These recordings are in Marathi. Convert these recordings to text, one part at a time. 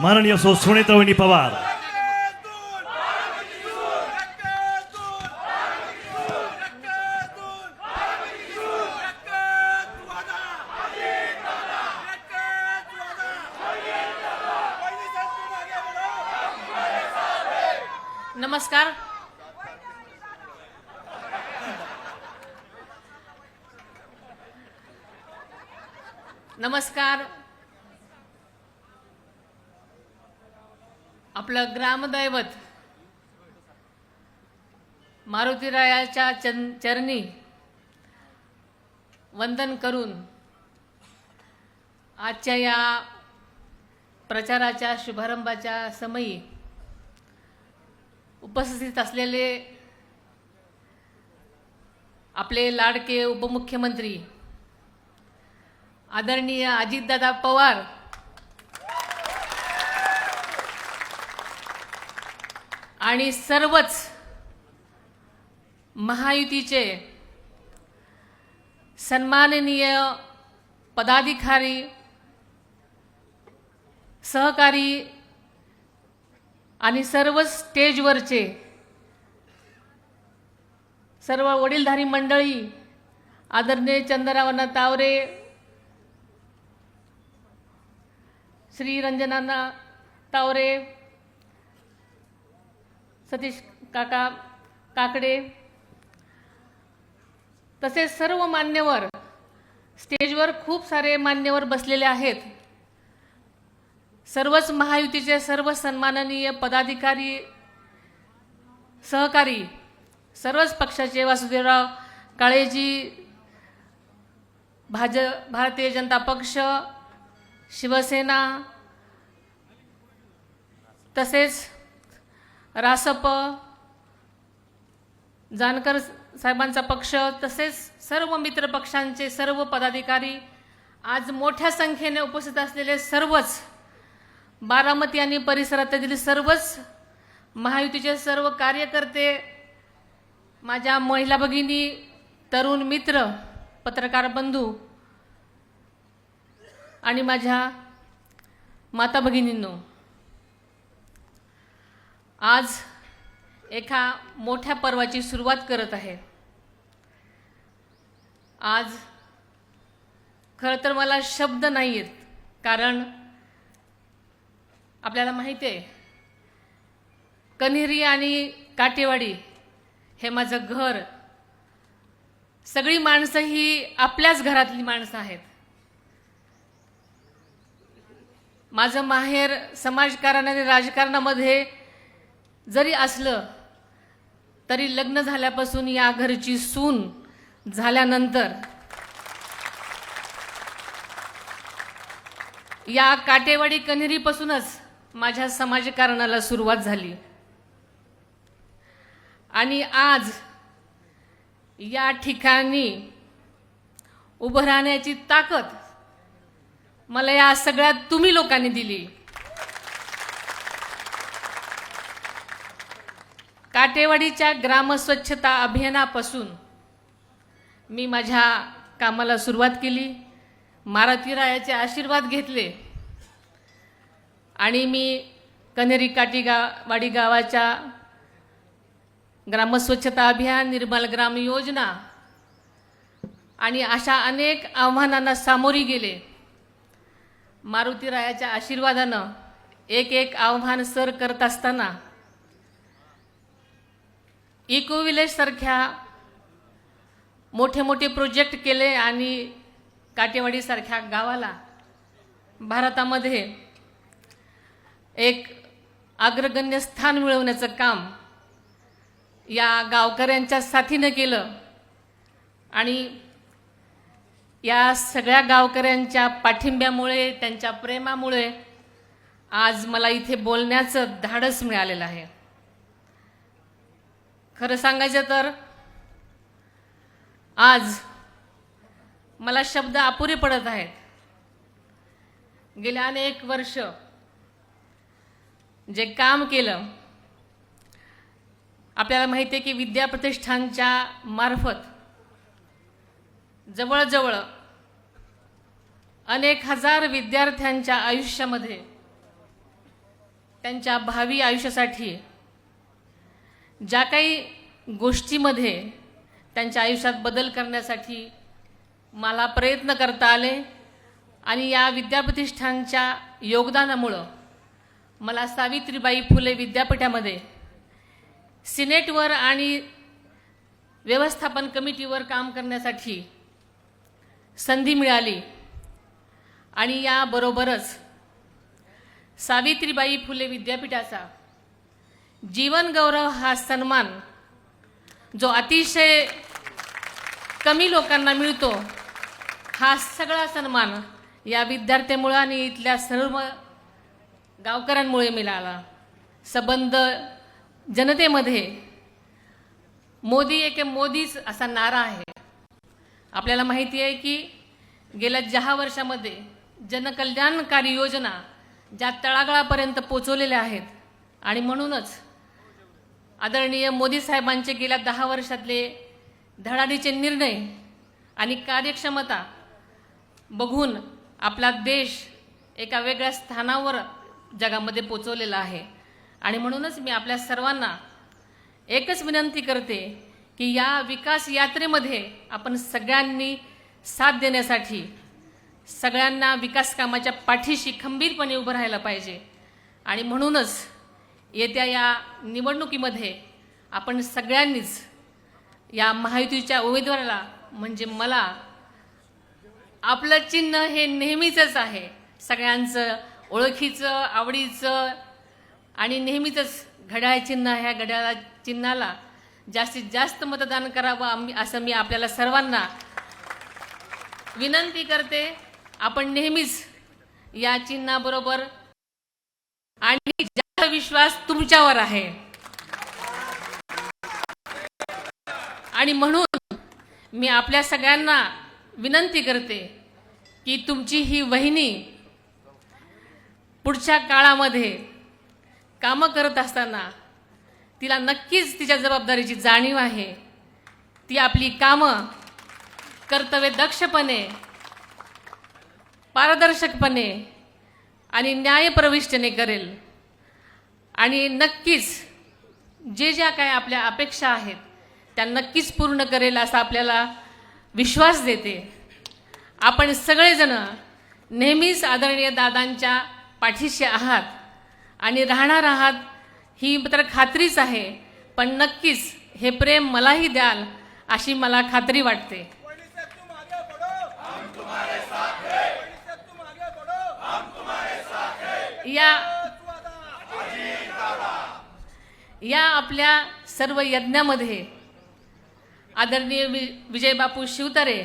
माननीय सौ सुनेत्रवणी पवार। नमस्कार। नमस्कार। आपलं ग्रामदैवत मारुतीरायाच्या चन चरणी वंदन करून आजच्या या प्रचाराच्या शुभारंभाच्या समयी उपस्थित असलेले आपले लाडके उपमुख्यमंत्री आदरणीय अजितदादा पवार आणि सर्वच महायुतीचे सन्माननीय पदाधिकारी सहकारी आणि सर्व स्टेजवरचे सर्व वडीलधारी मंडळी आदरणीय चंद्रावना तावरे श्री रंजनाना तावरे सतीश काका काकडे. तसेच सर्व मान्यवर स्टेजवर खूप सारे मान्यवर बसलेले आहेत. सर्वच महायुतीचे सर्व सन्माननीय पदाधिकारी सहकारी सर्वच पक्षाचे वासुदेवराव काळेजी भाज भारतीय जनता पक्ष शिवसेना तसेच रासप जानकर साहेबांचा पक्ष तसेच सर्व मित्र पक्षांचे सर्व पदाधिकारी आज मोठ्या संख्येने उपस्थित असलेले सर्वच बारामती आणि परिसरातील सर्वच महायुतीचे सर्व कार्यकर्ते माझ्या महिला भगिनी तरुण मित्र पत्रकार बंधू आणि माझ्या माता भगिनींनो आज एका मोठ्या पर्वाची सुरुवात करत आहे. आज खरं तर मला शब्द नाही आहेत कारण आपल्याला माहिती आहे कन्हेरी आणि काटेवाडी हे माझं घर. सगळी माणसं ही आपल्याच घरातली माणसं आहेत. माझं माहेर समाजकारण आणि राजकारणामध्ये जरी असलं तरी लग्न झाल्यापासून या घरची सून झाल्यानंतर या काटेवाडी कन्हेरीपासूनच माझ्या समाजकारणाला सुरुवात झाली. आणि आज या ठिकाणी उभं राहण्याची ताकद मला या सगळ्यात तुम्ही लोकांनी दिली. काटेवाडीच्या ग्रामस्वच्छता अभियानापासून मी माझ्या कामाला सुरुवात केली मारुती रायाचे आशीर्वाद घेतले आणि मी कन्हेरी काटी गा वाडी गावाच्या ग्रामस्वच्छता अभियान निर्मल ग्राम योजना आणि अशा अनेक आव्हानांना सामोरी गेले. मारुती रायाच्या आशीर्वादानं एक एक आव्हान सर करत असताना इको विलेजसारख्या मोठे मोठे प्रोजेक्ट केले आणि काटेवाडीसारख्या गावाला भारतामध्ये एक अग्रगण्य स्थान मिळवण्याचं काम या गावकऱ्यांच्या साथीनं केलं आणि या सगळ्या गावकऱ्यांच्या पाठिंब्यामुळे त्यांच्या प्रेमामुळे आज मला इथे बोलण्याचं धाडस मिळालेलं आहे. खरं सांगायचं तर आज मला शब्द अपुरे पडत आहेत. गेल्या अनेक वर्ष जे काम केलं आपल्याला माहिती आहे की विद्याप्रतिष्ठानच्या मार्फत जवळजवळ अनेक हजार विद्यार्थ्यांच्या आयुष्यामध्ये त्यांच्या भावी आयुष्यासाठी ज्या काही गोष्टीमध्ये त्यांच्या आयुष्यात बदल करण्यासाठी मला प्रयत्न करता आले आणि या विद्याप्रतिष्ठानच्या योगदानामुळं मला सावित्रीबाई फुले विद्यापीठामध्ये सिनेटवर आणि व्यवस्थापन कमिटीवर काम करण्यासाठी संधी मिळाली. आणि याबरोबरच सावित्रीबाई फुले विद्यापीठाचा जीवन गौरव हा सन्मान जो अतिशय कमी लोकांना मिळतो हा सगळा सन्मान या विद्यार्थ्यामुळं आणि इथल्या सर्व गावकऱ्यांमुळे मिळाला. संबंध जनतेमध्ये मोदी एक मोदीच असा नारा आहे. आपल्याला माहिती आहे की गेल्या दहा वर्षामध्ये जनकल्याणकारी योजना ज्या तळागाळापर्यंत पोचवलेल्या आहेत आणि म्हणूनच आदरणीय मोदी साहेबांचे गेल्या दहा वर्षातले धडाडीचे निर्णय आणि कार्यक्षमता बघून आपला देश एका वेगळ्या स्थानावर जगामध्ये पोचवलेला आहे. आणि म्हणूनच मी आपल्या सर्वांना एकच विनंती करते की या विकास यात्रेमध्ये आपण सगळ्यांनी साथ देण्यासाठी सगळ्यांना विकास कामाच्या पाठीशी खंबीरपणे उभं राहायला पाहिजे. आणि म्हणूनच येत्या या निवडणुकीमध्ये आपण सगळ्यांनीच या महायुतीच्या उमेदवाराला म्हणजे मला आपलं चिन्ह हे नेहमीचंच आहे. सगळ्यांचं ओळखीचं आवडीचं आणि नेहमीचंच घड्याळ चिन्ह ह्या घड्याळा चिन्हाला जास्तीत जास्त मतदान करावं आम्ही असं मी आपल्याला सर्वांना विनंती करते. आपण नेहमीच या चिन्हाबरोबर आणि विश्वास तुमच्यावर आहे. आणि म्हणून मी आपल्या सगळ्यांना विनंती करते की तुमची ही वहिनी पुढच्या काळामध्ये कामं करत असताना तिला नक्कीच तिच्या जबाबदारीची जाणीव आहे. ती आपली कामं कर्तव्य दक्षपणे पारदर्शकपणे आणि न्यायप्रविष्टने करेल. आणि नक्कीच जे ज्या काय आपल्या अपेक्षा आहेत त्या नक्कीच पूर्ण करेल असा आपल्याला विश्वास देते. आपण सगळेजण नेहमीच आदरणीय दादांच्या पाठीशी आहात आणि राहणार आहात ही तर खात्रीच आहे पण नक्कीच हे प्रेम मलाही द्याल अशी मला खात्री वाटते. या या आपल्या सर्व यज्ञामध्ये आदरणीय वि विजयबापू शिवतारे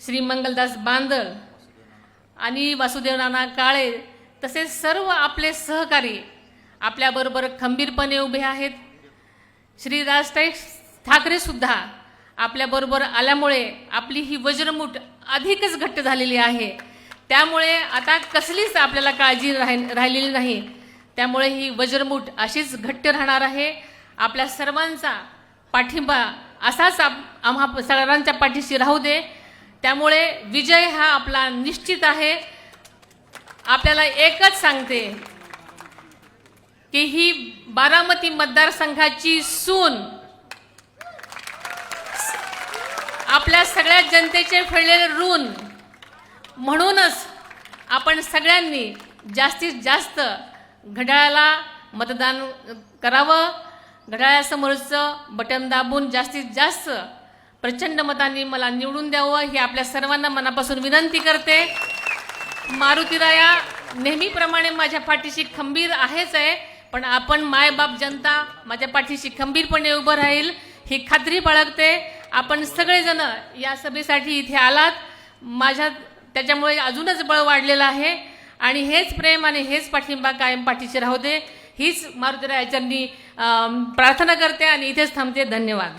श्री मंगलदास बांदल आणि वासुदेव नाना काळे तसेच सर्व आपले सहकारी आपल्याबरोबर खंबीरपणे उभे आहेत. श्री राज ठाकरेसुद्धा आपल्याबरोबर आल्यामुळे आपली ही वज्रमूठ अधिकच घट्ट झालेली आहे. त्यामुळे आता कसलीच आपल्याला काळजी राहि राहिलेली नाही. त्यामुळे ही वज्रमूठ अशीच घट्ट राहणार आहे. आपल्या सर्वांचा पाठिंबा असाच आम्हा सर्वांच्या पाठीशी राहू दे. त्यामुळे विजय हा आपला निश्चित आहे. आपल्याला एकच सांगते की ही बारामती मतदारसंघाची सून आपल्या सगळ्या जनतेचे फेडलेले ऋण. म्हणूनच आपण सगळ्यांनी जास्तीत जास्त घड्याळाला मतदान करावं घड्याळासमोरचं बटन दाबून जास्तीत जास्त प्रचंड मतांनी मला निवडून द्यावं ही आपल्या सर्वांना मनापासून विनंती करते. मारुतीराया नेहमीप्रमाणे माझ्या पाठीशी खंबीर आहेच आहे पण आपण मायबाप जनता माझ्या पाठीशी खंबीरपणे उभं राहील ही खात्री बाळगते. आपण सगळेजण या सभेसाठी इथे आलात. माझ्या त्याच्यामुळे अजूनच बळ वाढलेलं आहे. आणि हेच प्रेम आणि हेच पाठिंबा कायम पाठीशी राहू दे. हीच मारुतीरायाच्यांनी प्रार्थना करते आणि इथेच थांबते. धन्यवाद.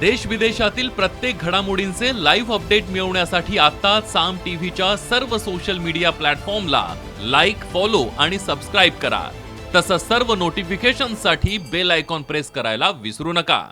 देश विदेशातील प्रत्येक घडामोडींचे लाईव्ह अपडेट मिळवण्यासाठी आता साम टीव्हीच्या सर्व सोशल मीडिया प्लॅटफॉर्मला लाईक फॉलो आणि सबस्क्राईब करा. तसंच सर्व नोटिफिकेशनसाठी बेल आयकॉन प्रेस करायला विसरू नका.